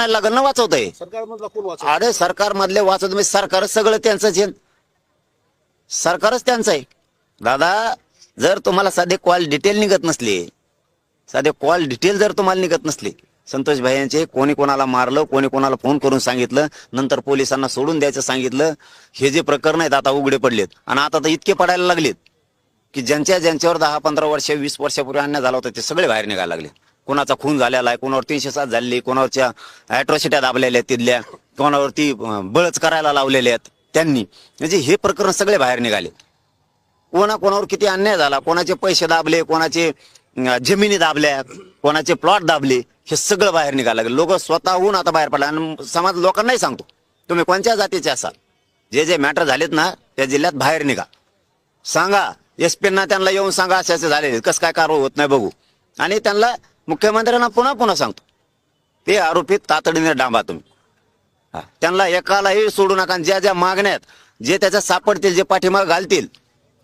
आणायला लागेल ना वाचवतंय. सरकारमधला कोण वाचव अरे सरकार मधले वाचत म्हणजे सरकार सगळं त्यांचंच आहे. सरकारच त्यांचं आहे. दादा जर तुम्हाला साधे कॉल डिटेल निघत नसले साधे कॉल डिटेल जर तुम्हाला निघत नसले संतोष भाई यांचे कोणी कोणाला मारलं कोणी कोणाला फोन करून सांगितलं नंतर पोलिसांना सोडून द्यायचं सांगितलं हे जे प्रकरण आहेत आता उघडे पडलेत. आणि आता तर इतके पडायला लागलेत की ज्यांच्या ज्यांच्यावर दहा पंधरा वर्ष वीस वर्षापूर्वी अन्याय झाला होता ते सगळे बाहेर निघायला लागले कोणाचा खून झालेला आहे कोणावर तीनशे सात झालेली कोणावरच्या अॅट्रॉसिट्या दाबलेल्या आहेत तिथल्या कोणावरती बळच करायला लावलेले आहेत त्यांनी. म्हणजे हे प्रकरण सगळे बाहेर निघाले. कोणा कोणावर किती अन्याय झाला कोणाचे पैसे दाबले कोणाचे जमिनी दाबल्या कोणाचे प्लॉट दाबले हे सगळं बाहेर निघायला लागले. लोक स्वतःहून आता बाहेर पडला आणि समाज लोकांनाही सांगतो तुम्ही कोणत्या जातीचे असाल? जे जे मॅटर झालेत ना त्या जिल्ह्यात बाहेर निघा. सांगा एस ना त्यांना येऊन सांगा असे असे झाले कसं काय कारवाई होत नाही बघू. आणि त्यांना मुख्यमंत्र्यांना पुन्हा पुन्हा सांगतो. ते आरोपी तातडीने डांबा तुम्ही. त्यांना एकालाही सोडू नका. ज्या ज्या मागण्यात जे त्याच्यात सापडतील जे पाठीमाग घालतील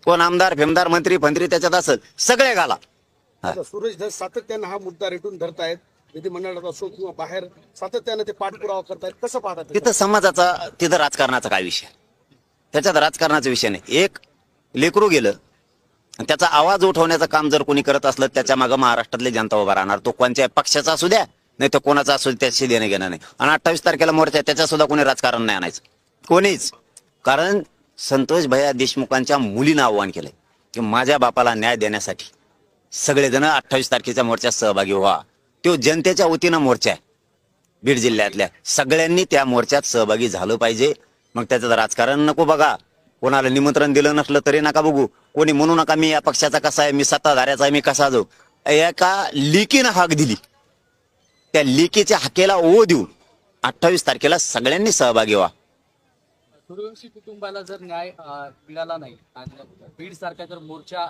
कोण आमदार फेमदार मंत्री फंत्री त्याच्यात असेल सगळे घाला. सुरेश धस सातत्यानं हा मुद्दा रेटून धरतायत विधिमंडळात असो किंवा बाहेर सातत्यानं ते पाठपुरावा करतायत. कसं पाहतात? तिथं समाजाचा तिथं राजकारणाचा काय विषय? त्याच्यात राजकारणाचा विषय नाही. एक लेकरू गेलं त्याचा आवाज उठवण्याचं काम जर कोणी करत असलं त्याच्यामागे महाराष्ट्रातली जनता उभा राहणार. तो कोणत्या पक्षाचा असू द्या नाही तर कोणाचा असू द्या त्याशी देणं घेणं नाही. आणि अठ्ठावीस तारखेला मोर्चा आहे, त्याच्या सुद्धा कोणी राजकारण नाही आणायचं. कोणीच. कारण संतोष भैया देशमुखांच्या मुलीनं आव्हान केलंय की माझ्या बापाला न्याय देण्यासाठी सगळेजण अठ्ठावीस तारखेच्या मोर्चात सहभागी व्हा. तो जनतेच्या वतीनं मोर्चा आहे. बीड जिल्ह्यातल्या सगळ्यांनी त्या मोर्चात सहभागी झालं पाहिजे. मग त्याचं राजकारण नको बघा. कोणाला निमंत्रण दिलं नसलं तरी नका बघू. कोणी म्हणू नका मी या पक्षाचा कसा आहे मी सत्ताधाऱ्याचा आहे मी कसा जाऊ. एका लिकीनं हाक दिली. त्या लिकीच्या हाकेला ओ देऊन अठ्ठावीस तारखेला सगळ्यांनी सहभागी व्हा. कुटुंबाला जर न्याय मिळाला नाही आणि बीड सारखा जर मोर्चा